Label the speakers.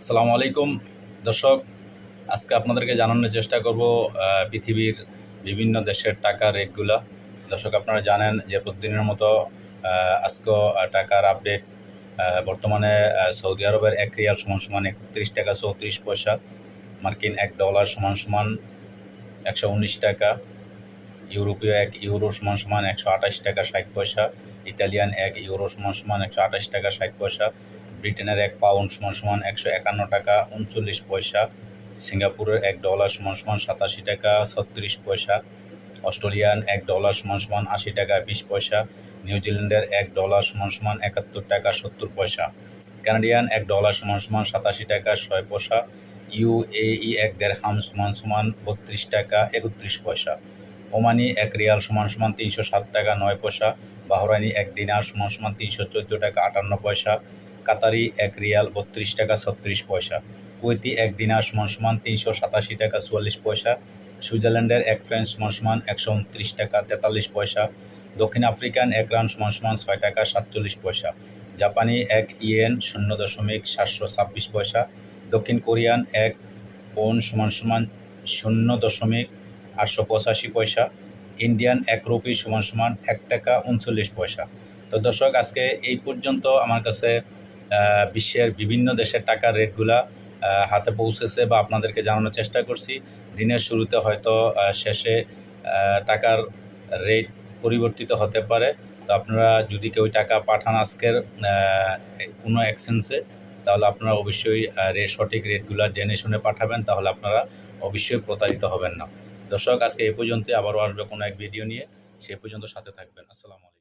Speaker 1: আসসালামু আলাইকুম। দর্শক আজকে আপনাদেরকে জানানোর চেষ্টা করব পৃথিবীর বিভিন্ন দেশের টাকা রেটগুলো। দর্শক আপনারা জানেন যে প্রতিদিনের মতো আহ, টাকার আপডেট বর্তমানে সৌদি আরবের এক রিয়াল সমান সমান একত্রিশ টাকা চৌত্রিশ পয়সা মার্কিন এক ডলার সমান সমান একশো উনিশ টাকা ইউরোপীয় এক ইউরো সমান সমান একশো আঠাশ টাকা ষাট পয়সা ইতালিয়ান এক ইউরো সমান সমান একশো আঠাশ টাকা ষাট পয়সা ব্রিটেনের এক পাউন্ড সমান সমান একশো একান্ন টাকা, উনচল্লিশ পয়সা, সিঙ্গাপুরের এক ডলার সমান সমান সাতাশি টাকা, ছত্রিশ পয়সা, অস্ট্রেলিয়ান এক ডলার সমান সমান আশি টাকা, বিশ পয়সা নিউজিল্যান্ডের এক ডলার সমান সমান একাত্তর টাকা, সত্তর পয়সা, কানাডিয়ান এক ডলার সমান সমান সাতাশি টাকা, ছয় পয়সা ইউএই এক দেড়হাম সমান সমান বত্রিশ টাকা, একত্রিশ পয়সা, ওমানি এক রিয়াল সমান সমান তিনশো সাত টাকা, নয় পয়সা বাহরানি এক দিনার সমান সমান তিনশো চোদ্দ টাকা, আটান্ন পয়সা কাতারি এক রিয়াল বত্রিশ টাকা ছত্রিশ পয়সা। কুয়েতি এক দিনার সমান সমান তিনশো সাতাশি টাকা চুয়াল্লিশ পয়সা। সুইজারল্যান্ডের এক ফ্রেঞ্চ সমান সমান একশো উনত্রিশ টাকা তেতাল্লিশ পয়সা। দক্ষিণ আফ্রিকান এক রান সমান সমান ছয় টাকা সাতচল্লিশ পয়সা। জাপানি এক ইয়েন শূন্য দশমিক সাতশো ছাব্বিশ পয়সা। দক্ষিণ কোরিয়ান এক ওন সমান সমান শূন্য দশমিক আটশো পঁচাশি পয়সা। ইন্ডিয়ান এক রুপি সমান সমান এক টাকা উনচল্লিশ পয়সা। তো দর্শক, আজকে এই পর্যন্ত। আমার কাছে বিশ্বের বিভিন্ন দেশের টাকার রেটগুলা হাতে পৌঁছেছে বা আপনাদেরকে জানানোর চেষ্টা করছি। দিনের শুরুতে হয়তো শেষে টাকার রেট পরিবর্তিত হতে পারে। তো আপনারা যদি কেউ টাকা পাঠান আজকের কোনো এক্সচেঞ্জে তাহলে আপনারা অবশ্যই রেট সঠিক রেটগুলো জেনে শুনে পাঠাবেন। তাহলে আপনারা অবশ্যই প্রতারিত হবেন না। দর্শক, আজকে এই পর্যন্ত আবারও আসবে কোনো এক ভিডিও নিয়ে। সে পর্যন্ত সাথে থাকবেন। আসসালামু আলাইকুম।